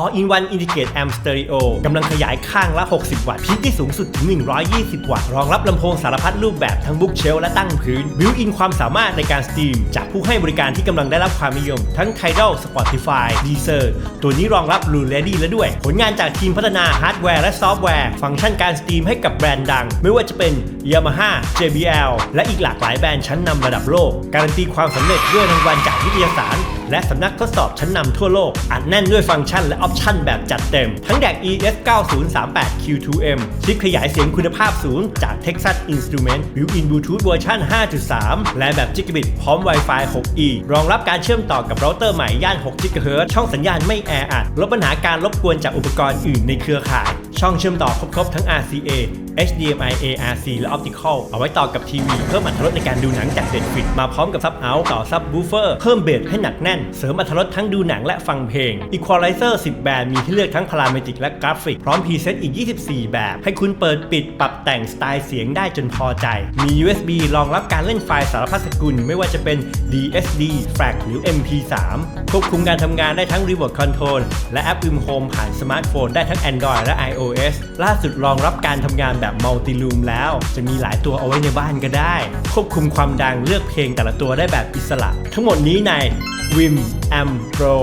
All in One Integrate Amp Stereo กำลังขยายข้างละ 60 วัตต์ พีคได้สูงสุดถึง 120 วัตต์ รองรับลำโพงสารพัดรูปแบบทั้งบุ๊กเชลและตั้งพื้น บิวอินความสามารถในการสตรีม จากผู้ให้บริการที่กำลังได้รับความนิยม ทั้ง Tidal Spotify Deezer ตัวนี้รองรับ Blue Ready แล้วด้วย ผลงานจากทีมพัฒนาฮาร์ดแวร์และซอฟต์แวร์ ฟังก์ชันการสตรีมให้กับแบรนด์ดัง ไม่ว่าจะเป็น Yamaha JBL และอีกหลากหลายแบรนด์ชั้นนำระดับโลก การันตีความสำเร็จด้วยรางวัลจากวิทยาศาร และสำนักทดสอบชั้นนำทั่วโลก อัดแน่นด้วยฟังก์ชันและออปชันแบบจัดเต็ม ทั้งแดก ES 9038 Q2M ชิปขยายเสียงคุณภาพสูงจาก Texas Instruments Built-in Bluetooth เวอร์ชัน5.3 และแบบ Gigabit พร้อม Wi-Fi 6E รองรับการเชื่อมต่อกับเราเตอร์ใหม่ย่าน6 GHz ช่องสัญญาณไม่แออัดลดปัญหาการรบกวนจากอุปกรณ์อื่นในเครือข่าย ช่องเชื่อมต่อครบๆทั้ง RCA HDMI ARC และ Optical เอาไว้ต่อกับทีวี เพิ่มอรรถรสในการดูหนังจาก Netflix มาพร้อมกับซับเอาต่อซับบูเฟอร์เพิ่มเบสให้หนักแน่น เสริมอรรถรสทั้งดูหนังและฟังเพลง Equalizer 10 แบรนด์มีให้เลือกทั้งพาราเมตริกและกราฟิก พร้อมพรีเซตอีก 24 แบบ ให้คุณเปิดปิดปรับแต่งสไตล์เสียงได้จนพอใจ มี USB รองรับการเล่นไฟล์สารพัดสกุล ไม่ว่าจะเป็น DSD FLAC หรือ MP3 ควบคุมการทำงานได้ทั้ง Remote Control และแอปอึมโฮมผ่านสมาร์ทโฟนได้ทั้ง Android และ iOS ล่าสุดรองรับการทำงานแบบแบบมัลติลูมแล้ว จะมีหลายตัวเอาไว้ในบ้านก็ได้ ควบคุมความดังเลือกเพลงแต่ละตัวได้แบบอิสระ ทั้งหมดนี้ใน Wim Am Pro